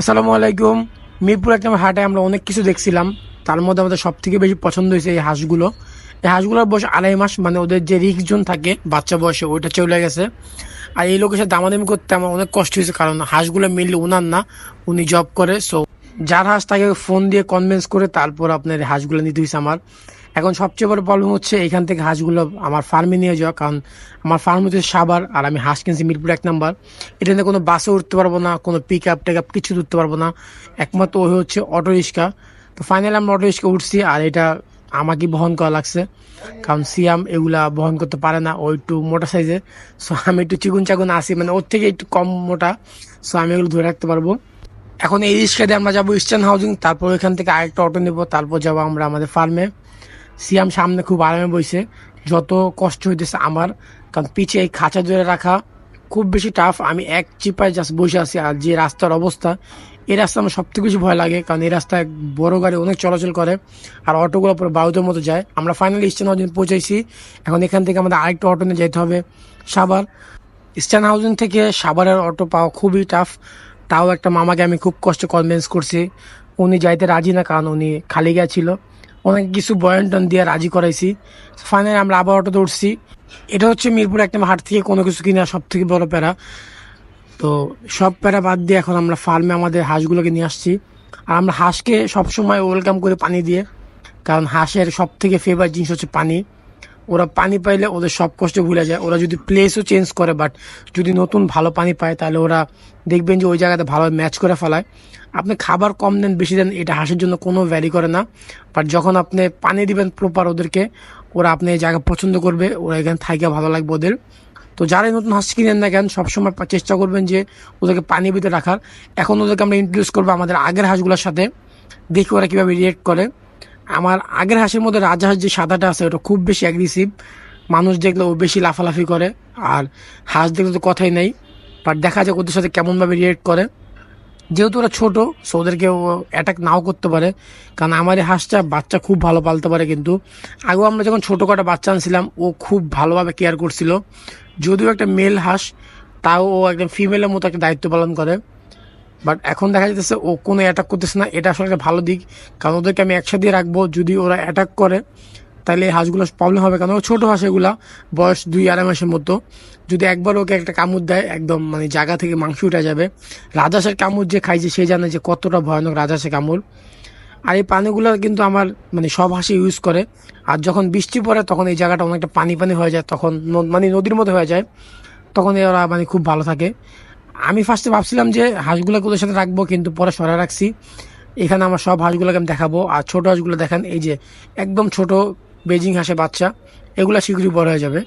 আসসালামু আলাইকুম। মিরপুর একটা হাটে আমরা অনেক কিছু দেখছিলাম। তার মধ্যে আমাদের সব থেকে বেশি পছন্দ হয়েছে এই হাঁসগুলো। এই হাঁসগুলোর বয়স আড়াই মাস মানে ওদের যে রিক্স জোন থাকে, বাচ্চা বয়সে, ওইটা চলে গেছে। আর এই লোকের সাথে দামাদামি করতে আমার অনেক কষ্ট হয়েছে, কারণ হাঁসগুলো মিললে উনার না, উনি জব করে। সো যার হাঁস তাকে ফোন দিয়ে কনভিন্স করে তারপর আপনার হাঁসগুলো নিতে হয়েছে আমার। এখন সবচেয়ে বড় প্রবলেম হচ্ছে এখান থেকে হাঁসগুলো আমার ফার্মে নিয়ে যাওয়া, কারণ আমার ফার্ম হচ্ছে সাবার আর আমি হাঁস কিনছি মিরপুর এক নাম্বার। এটা কোনো বাসে উঠতে পারব না, কোনো পিক আপ টেক আপ কিছু উঠতে পারব না। একমাত্র ওই হচ্ছে অটো রিক্সা। তো ফাইনালি আমরা অটো রিক্সা উঠছি আর এটা আমাকে বহন করা লাগছে। কারণ সিয়াম এগুলা বহন করতে পারে না, ও একটু মোটা সাইজে সো আমি একটু চিকুন চাকুন আসি মানে ওর থেকে একটু কম মোটা। সো আমি এগুলো ধরে রাখতে পারব। এখন এই রিক্সা দিয়ে আমরা যাব ইস্টার্ন হাউজিং তারপর এখান থেকে আরেকটা অটো নেব, তারপর যাব আমরা আমাদের ফার্মে সিয়াম সামনে খুব আরামে বসে যত কষ্ট হইতেছে আমার, কারণ পিছে এই খাঁচা ধরে রাখা খুব বেশি টাফ আমি এক চিপায় জাস্ট বসে আছি আর যে রাস্তার অবস্থা, এই রাস্তা আমার সব থেকে বেশি ভয় লাগে, কারণ এই রাস্তায় বড় গাড়ি অনেক চলাচল করে আর অটোগুলো পুরো বায়ুতের মতো যায়। আমরা ফাইনালি ইস্টার্ন হাউজিং পৌঁছাইছি। এখন এখান থেকে আমাদের আরেকটা অটো নিয়ে যেতে হবে সাবার ইস্টার্ন হাউজিং থেকে সাভারের অটো পাওয়া খুবই টাফ তাও একটা মামাকে আমি খুব কষ্ট কনভিন্স করছি। উনি যাইতে রাজি না, কারণ উনি খালি গেছিল অনেক কিছু বয়ন টন দিয়ে রাজি করাইছি। ফাইনালি আমরা আবার অটোতে উঠছি। এটা হচ্ছে মিরপুর একটা হাট থেকে কোনো কিছু কিনা সব থেকে বড় প্যারা। তো সব প্যারা বাদ দিয়ে এখন আমরা ফার্মে আমাদের হাঁসগুলোকে নিয়ে আসছি। আর আমরা হাঁসকে সবসময় ওয়েলকাম করে পানি দিয়ে, কারণ হাঁসের সব থেকে ফেভারিট জিনিস হচ্ছে পানি। ওরা পানি পাইলে ওদের সব কষ্ট ভুলে যায়। ওরা যদি প্লেসও চেঞ্জ করে বাট যদি নতুন ভালো পানি পায়, তাহলে ওরা দেখবেন যে ওই জায়গাতে ভালো ম্যাচ করে ফেলায়। আপনি খাবার কম দেন, বেশি দেন, এটা হাঁসের জন্য কোনো ভ্যালি করে না। বাট যখন আপনি পানি দিবেন প্রপার ওদেরকে, ওরা আপনি এই জায়গা পছন্দ করবে, ওরা এখানে থাইকে ভালো লাগবে ওদের। তো যারাই নতুন হাঁস কিনেন না কেন, সবসময় চেষ্টা করবেন যে ওদেরকে পানি ভিতরে রাখার। এখন ওদেরকে আমরা ইন্ট্রোডিউস করব আমাদের আগের হাঁসগুলোর সাথে। দেখি ওরা কীভাবে রিয়েক্ট করে। আমার আগের হাঁসের মধ্যে রাজহাঁস যে সাদাটা আছে, ওটা খুব বেশি অ্যাগ্রেসিভ মানুষ দেখলে ও বেশি লাফালাফি করে, আর হাঁস দেখলে তো কথাই নেই। বাট দেখা যায় ওদের সাথে কেমনভাবে রিয়েক্ট করে। যেহেতু ওরা ছোটো সো ওদেরকে ও অ্যাটাক নাও করতে পারে। কারণ আমার এই হাঁসটা বাচ্চা খুব ভালো পালতে পারে কিন্তু। আগেও আমরা যখন ছোটো কটা বাচ্চা আনছিলাম, ও খুব ভালোভাবে কেয়ার করছিল। যদিও একটা মেল হাঁস, তাও ও একদম ফিমেলের মতো একটা দায়িত্ব পালন করে। বাট এখন দেখা যাচ্ছে ও কোনো অ্যাটাক করতেছে না। এটা আসলে একটা ভালো দিক। কারণ ওদেরকে আমি একসাথে রাখব। যদি ওরা অ্যাটাক করে, তাহলে এই হাঁসগুলো প্রবলেম হবে। কারণ ছোটো হাঁস এগুলা, বয়স দুই আড়াই মাসের মতো। যদি একবার ওকে একটা কামড় দেয়, একদম মানে জায়গা থেকে মাংস উঠে যাবে। রাজহাঁসের কামড় যে খাইছে সে জানে যে কতটা ভয়ানক রাজহাঁসের কামড়। আর এই পানিগুলো কিন্তু আমার মানে সব হাঁসি ইউজ করে। আর যখন বৃষ্টি পড়ে, তখন এই জায়গাটা অনেকটা পানি পানি হয়ে যায়। তখন মানে নদীর মতো হয়ে যায়। তখন এরা মানে খুব ভালো থাকে। আমি ফার্স্টে ভাবছিলাম যে হাঁসগুলোকে ওদের সাথে রাখব, কিন্তু পরে সরা রাখছি। এখানে আমার সব হাঁসগুলোকে আমি দেখাবো। আর ছোট হাঁসগুলো দেখেন, এই যে একদম ছোট বেজিং হাঁসের বাচ্চা, এগুলো শীঘ্রই বড় হয়ে যাবে।